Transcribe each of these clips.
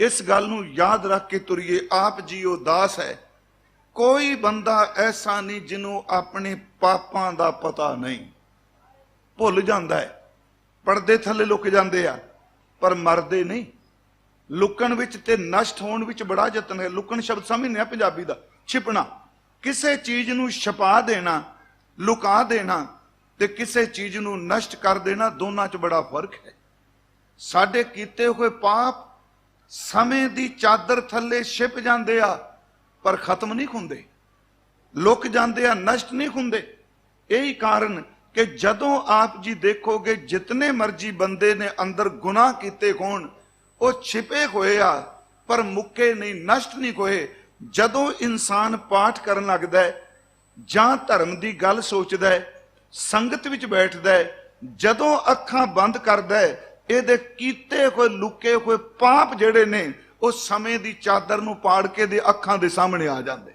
ਇਸ ਗੱਲ ਨੂੰ ਯਾਦ ਰੱਖ ਕੇ ਤੁਰੀਏ, ਆਪ ਜੀਓ ਦਾਸ ਹੈ। ਕੋਈ ਬੰਦਾ ਐਸਾ ਨਹੀਂ ਜਿਹਨੂੰ ਆਪਣੇ ਪਾਪਾਂ ਦਾ ਪਤਾ ਨਹੀਂ। ਭੁੱਲ ਜਾਂਦਾ ਹੈ। ਪਰਦੇ ਥੱਲੇ ਲੁਕ ਜਾਂਦੇ ਆ, ਪਰ ਮਰਦੇ ਨਹੀਂ। ਲੁਕਣ ਵਿੱਚ ਤੇ ਨਸ਼ਟ ਹੋਣ ਵਿੱਚ ਬੜਾ ਯਤਨ ਹੈ। ਲੁਕਣ ਸ਼ਬਦ ਸਮਝਦੇ ਆ ਪੰਜਾਬੀ ਦਾ। ਛਿਪਣਾ। ਕਿਸੇ ਚੀਜ਼ ਨੂੰ ਛਪਾ ਦੇਣਾ, ਲੁਕਾ ਦੇਣਾ ਤੇ ਕਿਸੇ ਚੀਜ਼ ਨੂੰ ਨਸ਼ਟ ਕਰ ਦੇਣਾ, ਦੋਨਾਂ 'ਚ ਬੜਾ ਫ਼ਰਕ ਹੈ। ਸਾਡੇ ਕੀਤੇ ਹੋਏ ਪਾਪ ਸਮੇਂ ਦੀ ਚਾਦਰ ਥੱਲੇ ਛਿਪ ਜਾਂਦੇ ਆ, ਪਰ ਖਤਮ ਨਹੀਂ ਹੁੰਦੇ। ਲੁਕ ਜਾਂਦੇ ਆ, ਨਸ਼ਟ ਨਹੀਂ ਹੁੰਦੇ। ਇਹੀ ਕਾਰਨ ਕਿ ਜਦੋਂ ਆਪ ਜੀ ਦੇਖੋਗੇ ਜਿਤਨੇ ਮਰਜ਼ੀ ਬੰਦੇ ਨੇ ਅੰਦਰ ਗੁਨਾਹ ਕੀਤੇ ਹੋਣ, ਉਹ ਛਿਪੇ ਹੋਏ ਆ, ਪਰ ਮੁੱਕੇ ਨਹੀਂ, ਨਸ਼ਟ ਨਹੀਂ ਹੋਏ। ਜਦੋਂ ਇਨਸਾਨ ਪਾਠ ਕਰਨ ਲੱਗਦਾ ਹੈ, ਜਾਂ ਧਰਮ ਦੀ ਗੱਲ ਸੋਚਦਾ ਹੈ, ਸੰਗਤ ਵਿੱਚ ਬੈਠਦਾ ਹੈ, ਜਦੋਂ ਅੱਖਾਂ ਬੰਦ ਕਰਦਾ ਹੈ ਇਹਦੇ ਕੀਤੇ ਹੋਏ, ਲੁਕੇ ਹੋਏ ਪਾਪ ਜਿਹੜੇ ਨੇ, ਉਹ ਸਮੇਂ ਦੀ ਚਾਦਰ ਨੂੰ ਪਾੜ ਕੇ ਦੇ ਅੱਖਾਂ ਦੇ ਸਾਹਮਣੇ ਆ ਜਾਂਦੇ।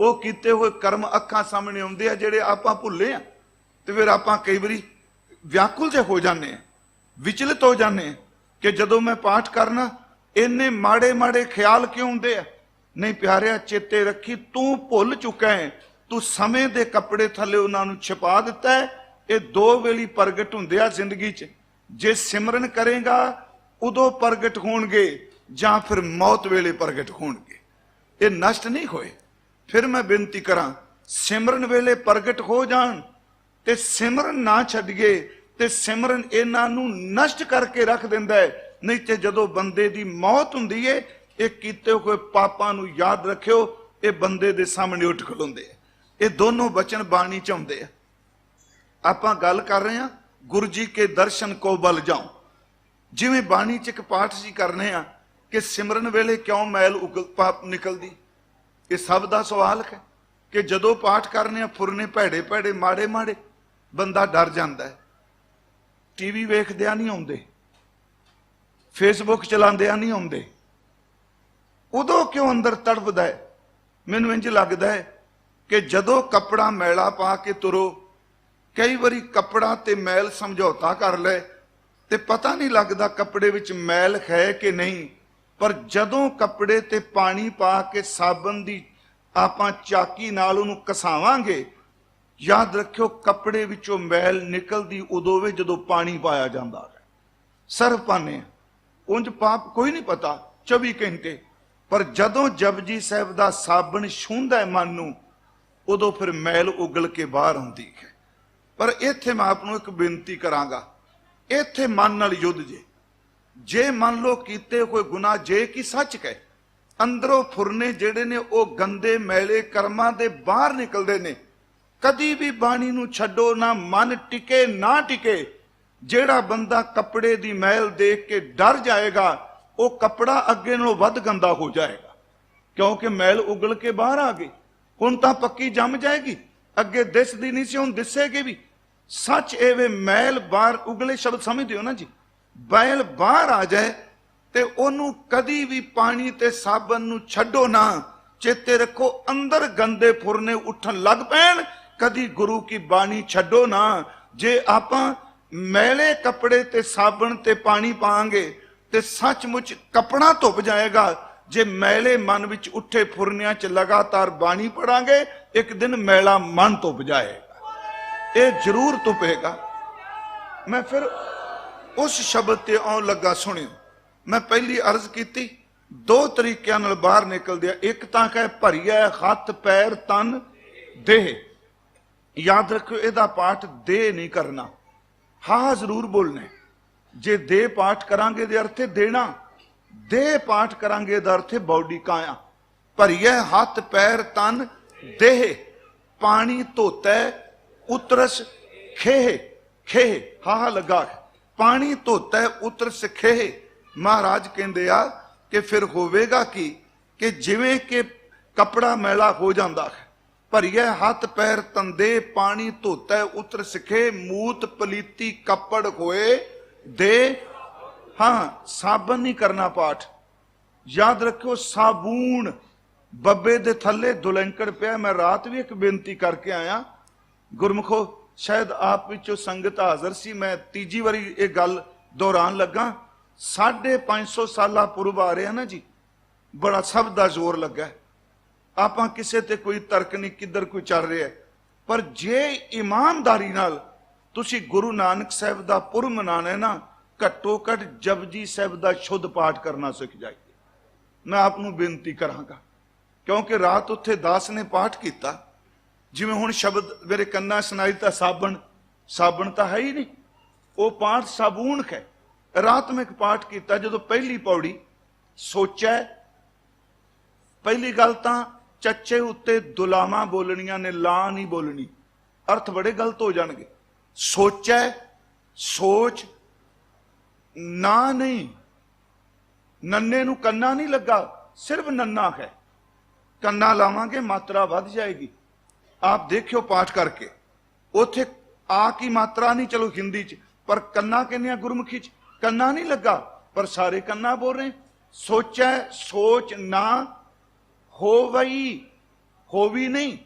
ਉਹ ਕੀਤੇ ਹੋਏ ਕਰਮ ਅੱਖਾਂ ਸਾਹਮਣੇ ਆਉਂਦੇ ਆ, ਜਿਹੜੇ ਆਪਾਂ ਭੁੱਲੇ ਆ। ਤੇ ਫਿਰ ਆਪਾਂ ਕਈ ਵਾਰੀ ਵਿਆਕੁਲ ਜੇ ਹੋ ਜਾਂਦੇ ਆ, ਵਿਚਲਿਤ ਹੋ ਜਾਂਦੇ ਆ, ਕਿ ਜਦੋਂ ਮੈਂ ਪਾਠ ਕਰਨਾ, ਇੰਨੇ ਮਾੜੇ ਮਾੜੇ ਖਿਆਲ ਕਿਉਂ ਹੁੰਦੇ ਆ? ਨਹੀਂ ਪਿਆਰਿਆ, ਚੇਤੇ ਰੱਖੀ, ਤੂੰ ਭੁੱਲ ਚੁੱਕਾ ਹੈ ਤੂੰ ਸਮੇਂ ਦੇ ਕੱਪੜੇ ਥੱਲੇ ਉਹਨਾਂ ਨੂੰ ਛਪਾ ਦਿੱਤਾ ਹੈ ਇਹ ਦੋ ਵੇਲੀ ਪ੍ਰਗਟ ਹੁੰਦੇ ਆ ਜ਼ਿੰਦਗੀ 'ਚ। ਜੇ ਸਿਮਰਨ ਕਰੇਗਾ, ਉਦੋਂ ਪ੍ਰਗਟ ਹੋਣਗੇ ਜਾਂ ਫਿਰ ਮੌਤ ਵੇਲੇ ਪ੍ਰਗਟ ਹੋਣਗੇ। ਇਹ ਨਸ਼ਟ ਨਹੀਂ ਹੋਏ। ਫਿਰ ਮੈਂ ਬੇਨਤੀ ਕਰਾਂ, ਸਿਮਰਨ ਵੇਲੇ ਪ੍ਰਗਟ ਹੋ ਜਾਣ ਤੇ ਸਿਮਰਨ ਨਾ ਛੱਡੀਏ ਤੇ ਸਿਮਰਨ ਇਹਨਾਂ ਨੂੰ ਨਸ਼ਟ ਕਰਕੇ ਰੱਖ ਦਿੰਦਾ ਹੈ। ਨਹੀਂ ਤੇ ਜਦੋਂ ਬੰਦੇ ਦੀ ਮੌਤ ਹੁੰਦੀ ਏ, ਇਹ ਕੀਤੇ ਹੋਏ ਪਾਪਾਂ ਨੂੰ ਯਾਦ ਰੱਖਿਓ, ਇਹ ਬੰਦੇ ਦੇ ਸਾਹਮਣੇ ਉੱਠ ਖਲੋਂਦੇ ਆ। ਇਹ ਦੋਨੋਂ ਬਚਨ ਬਾਣੀ ਚ ਆਉਂਦੇ ਆ। ਆਪਾਂ ਗੱਲ ਕਰ ਰਹੇ ਹਾਂ ਗੁਰੂ ਜੀ ਕੇ ਦਰਸ਼ਨ ਕੋ ਬਲ ਜਾਓ ਜਿਵੇਂ ਬਾਣੀ ਚ ਇੱਕ ਪਾਠ ਸੀ ਕਰਨੇ ਆ ਕਿ ਸਿਮਰਨ ਵੇਲੇ ਕਿਉਂ ਮੈਲ ਉਗਲ ਪਾਪ ਨਿਕਲਦੀ? ਇਹ ਸਭ ਦਾ ਸਵਾਲ ਹੈ ਕਿ ਜਦੋਂ ਪਾਠ ਕਰਨੇ ਆ, ਫੁਰਨੇ ਭੈੜੇ ਭੈੜੇ, ਮਾੜੇ ਮਾੜੇ, ਬੰਦਾ ਡਰ ਜਾਂਦਾ ਹੈ। ਟੀਵੀ ਵੇਖਦਿਆਂ ਨਹੀਂ ਆਉਂਦੇ। ਫੇਸਬੁੱਕ ਚਲਾਉਂਦਿਆਂ ਨਹੀਂ ਆਉਂਦੇ। ਉਦੋਂ ਕਿਉਂ ਅੰਦਰ ਤੜਫਦਾ ਹੈ? ਮੈਨੂੰ ਇੰਜ ਲੱਗਦਾ ਹੈ ਕਿ ਜਦੋਂ ਕੱਪੜਾ ਮੈਲਾ ਪਾ ਕੇ ਤੁਰੋ ਕਈ ਵਾਰੀ ਕੱਪੜਾ ਤੇ ਮੈਲ ਸਮਝੌਤਾ ਕਰ ਲੈ ਤੇ ਪਤਾ ਨਹੀਂ ਲੱਗਦਾ ਕੱਪੜੇ ਵਿੱਚ ਮੈਲ ਹੈ ਕਿ ਨਹੀਂ, ਪਰ ਜਦੋਂ ਕੱਪੜੇ ਤੇ ਪਾਣੀ ਪਾ ਕੇ ਸਾਬਣ ਦੀ ਆਪਾਂ ਚਾਕੀ ਨਾਲ ਉਹਨੂੰ ਕਸਾਵਾਂਗੇ, ਯਾਦ ਰੱਖਿਓ ਕੱਪੜੇ ਵਿੱਚੋਂ ਮੈਲ ਨਿਕਲਦੀ ਉਦੋਂ ਵੇ ਜਦੋਂ ਪਾਣੀ ਪਾਇਆ ਜਾਂਦਾ ਹੈ। ਸਰਫ ਪਾਨੇ ਉਂਝ ਪਾਪ ਕੋਈ ਨਹੀਂ ਪਤਾ 24 ਘੰਟੇ, ਪਰ ਜਦੋਂ ਜਪਜੀ ਸਾਹਿਬ ਦਾ ਸਾਬਣ ਛੂੰਹਦਾ ਹੈ ਮਨ ਨੂੰ, ਉਦੋਂ ਫਿਰ ਮੈਲ ਉਗਲ ਕੇ ਬਾਹਰ ਆਉਂਦੀ ਹੈ। ਪਰ ਇੱਥੇ ਮੈਂ ਆਪ ਨੂੰ ਇੱਕ ਬੇਨਤੀ ਕਰਾਂਗਾ, ਇੱਥੇ ਮਨ ਨਾਲ ਯੁੱਧ ਜੇ। ਜੇ ਮੰਨ ਲਓ ਕੀਤੇ ਕੋਈ ਗੁਨਾਹ ਜੇ ਕਿ ਸੱਚ ਕਹੇ, ਅੰਦਰੋਂ ਫੁਰਨੇ ਜਿਹੜੇ ਨੇ ਉਹ ਗੰਦੇ ਮੈਲੇ ਕਰਮਾਂ ਦੇ ਬਾਹਰ ਨਿਕਲਦੇ ਨੇ। ਕਦੀ ਵੀ ਬਾਣੀ ਨੂੰ ਛੱਡੋ, ਨਾ ਮਨ ਟਿਕੇ, ਨਾ ਟਿਕੇ। ਜਿਹੜਾ ਬੰਦਾ ਕੱਪੜੇ ਦੀ ਮੈਲ ਦੇਖ ਕੇ ਡਰ ਜਾਏਗਾ, ਉਹ ਕੱਪੜਾ ਅੱਗੇ ਨਾਲੋਂ ਵੱਧ ਗੰਦਾ ਹੋ ਜਾਏਗਾ। ਕਿਉਂਕਿ ਮੈਲ ਉਗਲ ਕੇ ਬਾਹਰ ਆ ਗਈ। ਹੁਣ ਤਾਂ ਪੱਕੀ ਜੰਮ ਜਾਏਗੀ। ਅੱਗੇ ਦਿਸਦੀ ਨਹੀਂ ਸੀ, ਹੁਣ ਦਿਸੇਗੀ ਵੀ। ਸੱਚ ਇਹ ਮੈਲ ਬਾਹਰ ਉਗਲੇ ਸ਼ਬਦ ਸਮਝਦੇ ਹੋ ਨਾ ਜੀ? ਬੈਲ ਬਾਹਰ ਆ ਜਾਏ ਤੇ ਉਹਨੂੰ ਕਦੀ ਵੀ ਪਾਣੀ ਤੇ ਸਾਬਣ ਨੂੰ ਛੱਡੋ ਨਾ। ਚੇਤੇ ਰੱਖੋ ਅੰਦਰ ਗੰਦੇ ਫੁਰਨੇ ਉੱਠਣ ਲੱਗ ਪੈਣ, ਕਦੀ ਗੁਰੂ ਕੀ ਬਾਣੀ ਛੱਡੋ ਨਾ। ਜੇ ਆਪਾਂ ਮੈਲੇ ਕੱਪੜੇ ਤੇ ਸਾਬਣ ਤੇ ਪਾਣੀ ਪਾਵਾਂਗੇ ਤੇ ਸੱਚਮੁੱਚ ਕਪੜਾ ਧੁੱਪ ਜਾਏਗਾ। ਜੇ ਮੈਲੇ ਮਨ ਵਿੱਚ ਉੱਠੇ ਫੁਰਨਿਆਂ 'ਚ ਲਗਾਤਾਰ ਬਾਣੀ ਪੜਾਂਗੇ, ਇੱਕ ਦਿਨ ਮੈਲਾ ਮਨ ਧੁੱਪ ਜਾਏ। ਇਹ ਜ਼ਰੂਰ ਤੁਪੇਗਾ। ਮੈਂ ਫਿਰ ਉਸ ਸ਼ਬਦ ਤੇ ਆਉਣ ਲੱਗਾ, ਸੁਣਿਓ। ਮੈਂ ਪਹਿਲੀ ਅਰਜ਼ ਕੀਤੀ, ਦੋ ਤਰੀਕਿਆਂ ਨਾਲ ਬਾਹਰ ਨਿਕਲਦੇ ਆ ਇੱਕ ਤਾਂ ਕਹੇ ਭਰੀਆ ਹੱਥ, ਪੈਰ, ਤਨ, ਦੇਹ। ਯਾਦ ਰੱਖਿਓ, ਇਹਦਾ ਪਾਠ ਦੇ ਨਹੀਂ ਕਰਨਾ। ਹਾਂ ਜ਼ਰੂਰ ਬੋਲਣਾ ਜੇ ਦੇ ਪਾਠ ਕਰਾਂਗੇ ਦੇ ਅਰਥੇ ਦੇਣਾ ਦੇ ਪਾਠ ਕਰਾਂਗੇ ਦਾ ਅਰਥੇ ਬਾਡੀ ਕਾਇਆ। ਭਰੀਏ ਹੱਥ, ਪੈਰ, ਤਨ, ਦੇਹ। ਪਾਣੀ ਧੋਤਾ ਉਤਰਸ ਖੇਹ ਖੇਹ ਹਾ ਲਗਾ ਪਾਣੀ ਧੋਤਾ ਉਤਰਸ ਖੇਹ। ਮਹਾਰਾਜ ਕਹਿੰਦੇ ਆ ਕਿ ਫਿਰ ਹੋਵੇਗਾ ਕੀ ਕਿ ਜਿਵੇਂ ਕਿ ਕਪੜਾ ਮੈਲਾ ਹੋ ਜਾਂਦਾ ਹੈ, ਭਰੀਏ ਹੱਥ ਪੈਰ ਤੰਦੇ, ਪਾਣੀ ਧੋਤਾ ਉਤਰ ਸਿਖੇ ਮੂਤ ਪਲੀਤੀ ਕੱਪੜ ਹੋਏ ਦੇ। ਹਾਂ, ਸਾਬਣ ਨਹੀਂ ਕਰਨਾ ਪਾਠ। ਯਾਦ ਰੱਖਿਓ ਸਾਬੂਨ ਬੱਬੇ ਦੇ ਥੱਲੇ ਦੁਲੰਕੜ ਪਿਆ। ਮੈਂ ਰਾਤ ਵੀ ਇੱਕ ਬੇਨਤੀ ਕਰਕੇ ਆਇਆ। ਗੁਰਮਖੋ, ਸ਼ਾਇਦ ਆਪ ਵਿੱਚੋਂ ਸੰਗਤ ਹਾਜ਼ਰ ਸੀ, ਮੈਂ ਤੀਜੀ ਵਾਰੀ ਇਹ ਗੱਲ ਦੁਹਰਾਉਣ ਲੱਗਾ। 550 ਸਾਲਾ ਪੁਰਬ ਆ ਰਿਹਾ ਨਾ ਜੀ, ਬੜਾ ਸਭ ਦਾ ਜ਼ੋਰ ਲੱਗਾ। ਆਪਾਂ ਕਿਸੇ ਤੇ ਕੋਈ ਤਰਕ ਨਹੀਂ, ਕਿੱਧਰ ਕੋਈ ਚੱਲ ਰਿਹਾ। ਪਰ ਜੇ ਇਮਾਨਦਾਰੀ ਨਾਲ ਤੁਸੀਂ ਗੁਰੂ ਨਾਨਕ ਸਾਹਿਬ ਦਾ ਪੁਰਬ ਮਨਾਣਾ ਨਾ, ਘੱਟੋ ਘੱਟ ਜਪਜੀ ਸਾਹਿਬ ਦਾ ਸ਼ੁੱਧ ਪਾਠ ਕਰਨਾ ਸਿੱਖ ਜਾਈਏ। ਮੈਂ ਆਪ ਨੂੰ ਬੇਨਤੀ ਕਰਾਂਗਾ, ਕਿਉਂਕਿ ਰਾਤ ਉੱਥੇ ਦਾਸ ਨੇ ਪਾਠ ਕੀਤਾ। ਜਿਵੇਂ ਹੁਣ ਸ਼ਬਦ ਮੇਰੇ ਕੰਨਾਂ ਸੁਣਾਈ ਤਾਂ ਸਾਬਣ ਸਾਬਣ ਤਾਂ ਹੈ ਹੀ ਨਹੀਂ। ਉਹ ਪਾਠ ਸਾਬੂਨ ਹੈ ਰਾਤਮਿਕ ਪਾਠ ਕੀਤਾ, ਜਦੋਂ ਪਹਿਲੀ ਪੌੜੀ ਸੋਚੈ, ਪਹਿਲੀ ਗੱਲ ਤਾਂ ਚੱਚੇ ਉੱਤੇ ਦੁਲਾਵਾਂ ਬੋਲਣੀਆਂ ਨੇ ਲਾ ਨਹੀਂ ਬੋਲਣੀ। ਅਰਥ ਬੜੇ ਗਲਤ ਹੋ ਜਾਣਗੇ। ਸੋਚੈ, ਸੋਚ, ਨਾ ਨਹੀਂ। ਨੰਨੇ ਨੂੰ ਕੰਨਾ ਨਹੀਂ ਲੱਗਾ, ਸਿਰਫ ਨੰਨਾ ਹੈ ਕੰਨਾ ਲਾਵਾਂਗੇ, ਮਾਤਰਾ ਵੱਧ ਜਾਏਗੀ। ਆਪ ਦੇਖਿਓ ਪਾਠ ਕਰਕੇ। ਉਥੇ ਆ ਕੀ ਮਾਤਰਾ ਨਹੀਂ, ਚਲੋ ਹਿੰਦੀ ਚ, ਪਰ ਕੰਨਾ ਕਹਿੰਦੇ ਆ ਗੁਰਮੁਖੀ ਚ? ਕੰਨਾ ਨਹੀਂ ਲੱਗਾ, ਪਰ ਸਾਰੇ ਕੰਨਾ ਬੋਲ ਰਹੇ। ਸੋਚੈ, ਸੋਚ ਨਾ ਹੋਵਈ, ਹੋਵੀ ਨਹੀਂ।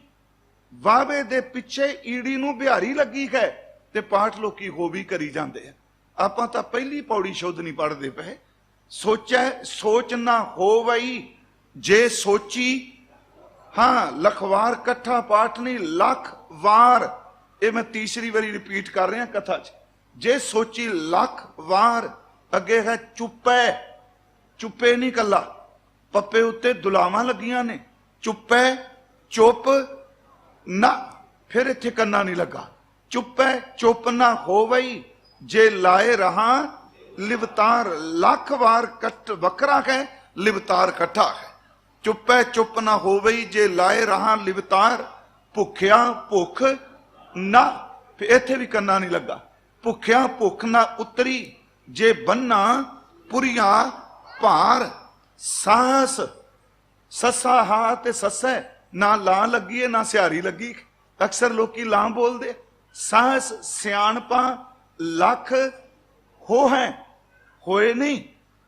ਵਾਵੇ ਦੇ ਪਿੱਛੇ ਈੜੀ ਨੂੰ ਬਿਹਾਰੀ ਲੱਗੀ ਹੈ ਤੇ ਪਾਠ ਲੋਕੀ ਹੋਵੀ ਕਰੀ ਜਾਂਦੇ ਆ ਆਪਾਂ ਤਾਂ ਪਹਿਲੀ ਪੌੜੀ ਸ਼ੁੱਧ ਨਹੀਂ ਪੜਦੇ ਪਏ। ਸੋਚੈ, ਸੋਚ ਨਾ ਹੋਵਈ, ਜੇ ਸੋਚੀ ਹਾਂ, ਲਖਵਾਰ, ਇਕੱਠਾ ਪਾਠ ਨਹੀਂ, ਲੱਖ ਵਾਰ, ਇਹ ਮੈਂ ਤੀਸਰੀ ਵਾਰੀ ਰਿਪੀਟ ਕਰ ਰਿਹਾ ਕਥਾ 'ਚ। ਜੇ ਸੋਚੀ ਲੱਖ ਵਾਰ ਅੱਗੇ ਹੈ ਚੁੱਪੈ, ਚੁੱਪੇ ਨਹੀਂ ਕੱਲਾ। ਪੱਪੇ ਉੱਤੇ ਦੁਲਾਵਾਂ ਲੱਗੀਆਂ ਨੇ, ਚੁੱਪੈ, ਚੁੱਪ ਨਾ, ਫਿਰ ਇੱਥੇ ਕੰਨਾ ਨਹੀਂ ਲੱਗਾ। ਚੁੱਪੈ, ਚੁੱਪ ਨਾ ਹੋਵਈ, ਜੇ ਲਾਏ ਰਹਾ, ਲਿਵਤਾਰ ਲੱਖ ਵਾਰ ਕੱਟ ਵੱਖਰਾ ਹੈ, ਲਿਵਤਾਰ ਇਕੱਠਾ ਹੈ। ਚੁੱਪੈ ਚੁੱਪ ਨਾ ਹੋਵੇ ਜੇ ਲਾਏ ਰਹਾ ਲਿਵਤਾਰ, ਭੁੱਖਿਆ ਭੁੱਖ ਨਾ, ਫਿਰ ਇੱਥੇ ਵੀ ਕੰਨਾ ਨਹੀਂ ਲੱਗਾ। ਭੁੱਖਿਆ ਭੁੱਖ ਨਾ ਉਤਰੀ, ਜੇ ਬੰਨਾ ਪੁਰੀਆ ਭਾਰ ਸਾਹਸ ਸੱਸਾ ਹਾ ਤੇ ਸੱਸੈ, ਨਾ ਲਾਂ ਲੱਗੀ ਹੈ ਨਾ ਸਿਹਾਰੀ ਲੱਗੀ। ਅਕਸਰ ਲੋਕੀ ਲਾਂ ਬੋਲਦੇ ਸਾਹਸ ਸਿਆਣਪਾ ਲੱਖ ਹੋ ਹੈ ਹੋਏ ਨਹੀਂ,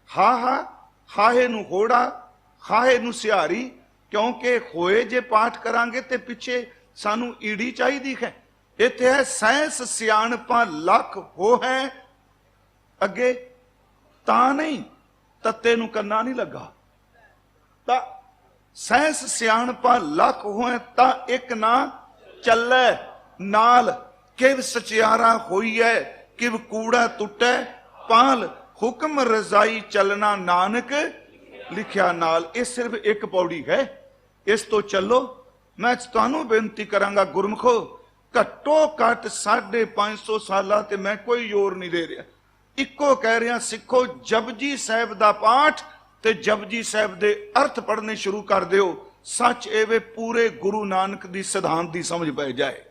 ਹਾ ਹਾ, ਹਾਹੇ ਨੂੰ ਹੋੜਾ ਹਾਹੇ ਨੂੰ ਸਿਹਾਰੀ, ਕਿਉਂਕਿ ਹੋਏ ਜੇ ਪਾਠ ਕਰਾਂਗੇ ਤੇ ਪਿੱਛੇ ਸਾਨੂੰ ਈੜੀ ਚਾਹੀਦੀ ਹੈ। ਇੱਥੇ ਹੈ ਸੈਂਸ ਸਿਆਣਪਾਂ ਲੱਖ ਹੋ ਹੈ। ਅੱਗੇ, ਤਾਂ ਨਹੀਂ, ਤੱਤੇ ਨੂੰ ਕੰਨਾ ਨਹੀਂ ਲੱਗਾ। ਤਾਂ ਸੈਂਸ ਸਿਆਣਪਾ ਲੱਖ ਹੋਏ ਤਾਂ ਇੱਕ ਨਾ ਚੱਲੈ, ਨਾਲ ਕਿਵ ਸਚਿਆਰਾ ਹੋਈਐ, ਕਿਵ ਕੂੜਾ ਟੁੱਟੈ, ਪਾਲ ਹੁਕਮ ਰਜ਼ਾਈ ਚੱਲਣਾ ਨਾਨਕ ਲਿਖਿਆ ਨਾਲ ਇਹ ਸਿਰਫ ਇੱਕ ਪੌੜੀ ਹੈ। ਇਸ ਤੋਂ ਚੱਲੋ, ਮੈਂ ਤੁਹਾਨੂੰ ਬੇਨਤੀ ਕਰਾਂਗਾ, ਗੁਰਮਖੋ, ਘੱਟੋ ਘੱਟ 550 ਸਾਲਾਂ ਤੇ ਮੈਂ ਕੋਈ ਜ਼ੋਰ ਨਹੀਂ ਦੇ ਰਿਹਾ। ਇੱਕੋ ਕਹਿ ਰਿਹਾ, ਸਿੱਖੋ, ਜਪਜੀ ਸਾਹਿਬ ਦਾ ਪਾਠ ਤੇ ਜਪਜੀ ਸਾਹਿਬ ਦੇ ਅਰਥ ਪੜ੍ਹਨੇ ਸ਼ੁਰੂ ਕਰ ਦਿਓ। ਸੱਚ ਏਵੇਂ ਪੂਰੇ ਗੁਰੂ ਨਾਨਕ ਦੀ ਸਿਧਾਂਤ ਦੀ ਸਮਝ ਪੈ ਜਾਏ।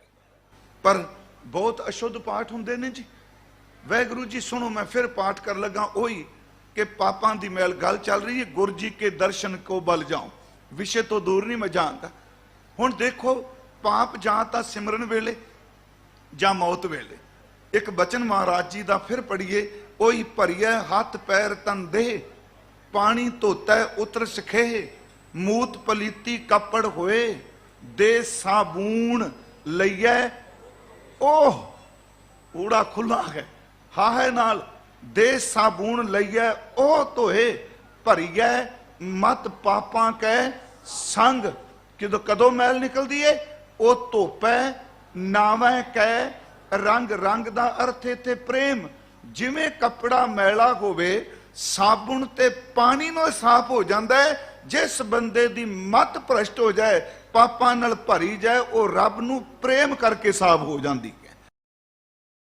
ਪਰ ਬਹੁਤ ਅਸ਼ੁੱਧ ਪਾਠ ਹੁੰਦੇ ਨੇ ਜੀ। ਵੈਗੁਰੂ ਜੀ, ਸੁਣੋ, ਮੈਂ ਫਿਰ ਪਾਠ ਕਰ ਲੱਗਾ, ਉਹੀ ਕਿ ਪਾਪਾਂ ਦੀ ਮੈਲ ਗੱਲ ਚੱਲ ਰਹੀ ਹੈ, ਗੁਰ ਜੀ ਕੇ ਦਰਸ਼ਨ ਕੋ ਬਲ ਜਾਉ। ਵਿਸ਼ੇ ਤੋਂ ਦੂਰ ਨਹੀਂ ਮੈਂ ਜਾਣਦਾ। ਹੁਣ ਦੇਖੋ, ਪਾਪ ਜਾਂ ਤਾਂ ਸਿਮਰਨ ਵੇਲੇ ਜਾਂ ਮੌਤ ਵੇਲੇ। ਇੱਕ ਬਚਨ ਮਹਾਰਾਜ ਜੀ ਦਾ ਫਿਰ ਪੜੀਏ ਉਹੀ ਭਰੀਏ ਹੱਥ ਪੈਰ ਤਨ ਦੇ ਪਾਣੀ ਧੋਤਾ, ਉਤਰ ਸਖੇ ਮੂਤ ਪਲੀਤੀ ਕੱਪੜ ਹੋਏ, ਦੇ ਸਾਬੂਨ ਲਈਐ। ਉਹ ਊੜਾ ਖੁੱਲਾ ਹੈ, ਹਾਹੇ ਨਾਲ ਦੇ ਸਾਬੂਨ ਲਈਐ, ਉਹ ਧੋਏ, ਭਰੀਐ, ਮਤ ਪਾਪਾਂ ਕੈ ਸੰਗ, ਕਿਦੋਂ ਕਦੋਂ ਮੈਲ ਨਿਕਲਦੀ ਏ? ਉਹ ਧੋਪੈ, ਨਾਵੇਂ ਕੈ ਰੰਗ ਰੰਗ ਦਾ ਅਰਥ ਇੱਥੇ ਪ੍ਰੇਮ। ਜਿਵੇਂ ਕੱਪੜਾ ਮੈਲਾ ਹੋਵੇ ਸਾਬੁਣ ਤੇ ਪਾਣੀ ਨਾਲ ਸਾਫ਼ ਹੋ ਜਾਂਦਾ ਹੈ ਜਿਸ ਬੰਦੇ ਦੀ ਮਤ ਭ੍ਰਸ਼ਟ ਹੋ ਜਾਏ, ਪਾਪਾਂ ਨਾਲ ਭਰੀ ਜਾਏ, ਉਹ ਰੱਬ ਨੂੰ ਪ੍ਰੇਮ ਕਰਕੇ ਸਾਫ਼ ਹੋ ਜਾਂਦੀ ਹੈ